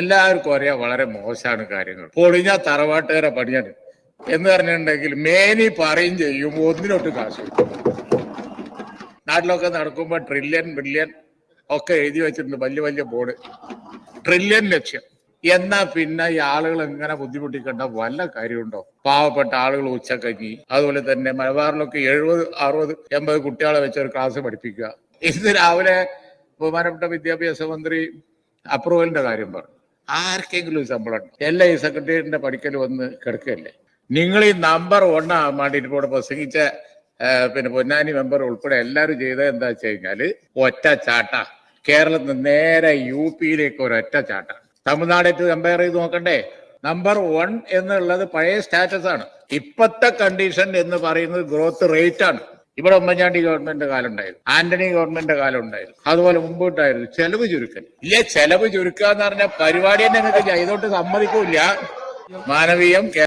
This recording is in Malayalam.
എല്ലാവർക്കും അറിയാം വളരെ മോശമാണ് കാര്യങ്ങൾ. പൊളിഞ്ഞ തറവാട്ടുകാരെ പണിയാണ് എന്ന് പറഞ്ഞിട്ടുണ്ടെങ്കിൽ മേനി പറയും ചെയ്യും ഒന്നിനൊട്ട് കാശ്. നാട്ടിലൊക്കെ നടക്കുമ്പോൾ ട്രില്യൺ ബില്യൺ ഒക്കെ എഴുതി വെച്ചിട്ടുണ്ട് വലിയ വലിയ ബോർഡ് ട്രില്യൺ ലക്ഷ്യം. എന്നാ പിന്നെ ഈ ആളുകൾ എങ്ങനെ ബുദ്ധിമുട്ടിക്കേണ്ട വല്ല കാര്യമുണ്ടോ? പാവപ്പെട്ട ആളുകൾ ഉച്ചക്കഞ്ഞി അതുപോലെ തന്നെ മലബാറിലൊക്കെ എഴുപത് അറുപത് എൺപത് കുട്ടികളെ വെച്ച് ഒരു ക്ലാസ് പഠിപ്പിക്കുക. ഇന്ന് രാവിലെ ബഹുമാനപ്പെട്ട വിദ്യാഭ്യാസ മന്ത്രി അപ്രൂവലിന്റെ കാര്യം പറഞ്ഞു. ആർക്കെങ്കിലും ശമ്പളം ഉണ്ടോ? എല്ലാ ഈ സെക്രട്ടേറിയറ്റിന്റെ പഠിക്കൽ വന്ന് കിടക്കുകയല്ലേ നിങ്ങൾ ഈ നമ്പർ ഒന്നാകാൻ വേണ്ടിയിട്ട് ഇവിടെ പ്രസംഗിച്ച പിന്നെ പൊന്നാനി മെമ്പർ ഉൾപ്പെടെ എല്ലാവരും ചെയ്ത എന്താ വെച്ച് കഴിഞ്ഞാൽ ഒറ്റ ചാട്ട. കേരളത്തിൽ നിന്ന് നേരെ യു പിയിലേക്ക് ഒരൊറ്റ ചാട്ട. തമിഴ്നാടായിട്ട് കമ്പയർ ചെയ്ത് നോക്കണ്ടേ? നമ്പർ വൺ എന്നുള്ളത് പഴയ സ്റ്റാറ്റസ് ആണ്. ഇപ്പത്തെ കണ്ടീഷൻ എന്ന് പറയുന്നത് ഗ്രോത്ത് റേറ്റ് ആണ്. ഇവിടെ ഉമ്മൻചാണ്ടി ഗവൺമെന്റ് കാലം ഉണ്ടായിരുന്നു ആന്റണി ഗവൺമെന്റ് കാലം ഉണ്ടായിരുന്നു അതുപോലെ മുമ്പോട്ടായിരുന്നു ചെലവ് ചുരുക്കൽ. ഇല്ല ചെലവ് ചുരുക്കുക എന്ന് പറഞ്ഞ പരിപാടി തന്നെ നിങ്ങൾക്ക് ചെയ്തോട്ട് സമ്മതിക്കൂല മാനവീയം